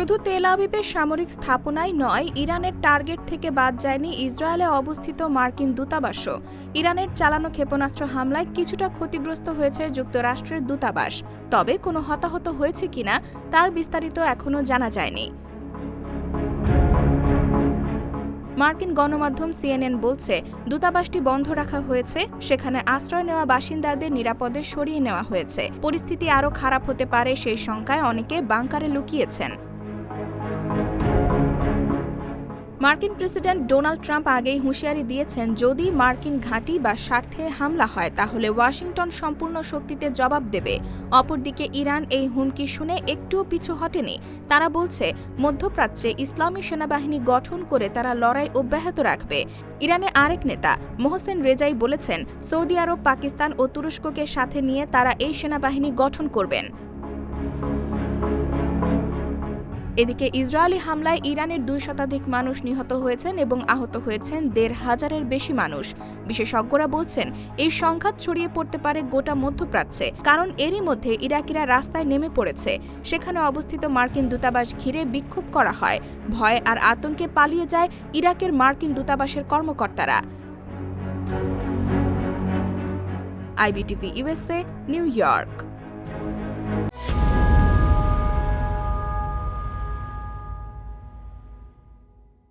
শুধু তেল আবিবের সামরিক স্থাপনাই নয়, ইরানের টার্গেট থেকে বাদ যায়নি ইসরায়েলে অবস্থিত মার্কিন দূতাবাসও ইরানের চালানো ক্ষেপণাস্ত্র হামলায় কিছুটা ক্ষতিগ্রস্ত হয়েছে যুক্তরাষ্ট্রের দূতাবাস। তবে কোনো হতাহত হয়েছে কিনা, তার বিস্তারিত এখনও জানা যায়নি। মার্কিন গণমাধ্যম সিএনএন বলছে, দূতাবাসটি বন্ধ রাখা হয়েছে, সেখানে আশ্রয় নেওয়া বাসিন্দাদের নিরাপদে সরিয়ে নেওয়া হয়েছে। পরিস্থিতি আরও খারাপ হতে পারে সেই শঙ্কায় অনেকে বাংকারে লুকিয়েছেন। মার্কিন প্রেসিডেন্ট ডোনাল্ড ট্রাম্প আগেই হুঁশিয়ারি দিয়েছেন, যদি মার্কিন ঘাঁটি বা স্বার্থে হামলা হয়, তাহলে ওয়াশিংটন সম্পূর্ণ শক্তিতে জবাব দেবে। অপরদিকে ইরান এই হুমকি শুনে একটুও পিছু হটেনি। তারা বলছে, মধ্যপ্রাচ্যে ইসলামী সেনাবাহিনী গঠন করে তারা লড়াই অব্যাহত রাখবে। ইরানের আরেক নেতা, মোহসেন রেজাই বলেছেন, সৌদি আরব, পাকিস্তান ও তুরস্ককে সাথে নিয়ে তারা এই সেনাবাহিনী গঠন করবেন। এদিকে ইসরায়েলি হামলায় ইরানের দুই শতাধিক মানুষ নিহত হয়েছেন এবং আহত হয়েছেন দেড় হাজারের বেশি মানুষ। বিশেষজ্ঞরা বলছেন, এই সংঘাত ছড়িয়ে পড়তে পারে গোটা মধ্যপ্রাচ্যে, কারণ এরই মধ্যে ইরাকিরা রাস্তায় নেমে পড়েছে। সেখানে অবস্থিত মার্কিন দূতাবাস ঘিরে বিক্ষোভ করা হয়। ভয় আর আতঙ্কে পালিয়ে যায় ইরাকের মার্কিন দূতাবাসের কর্মকর্তারা। IBTV USA New York.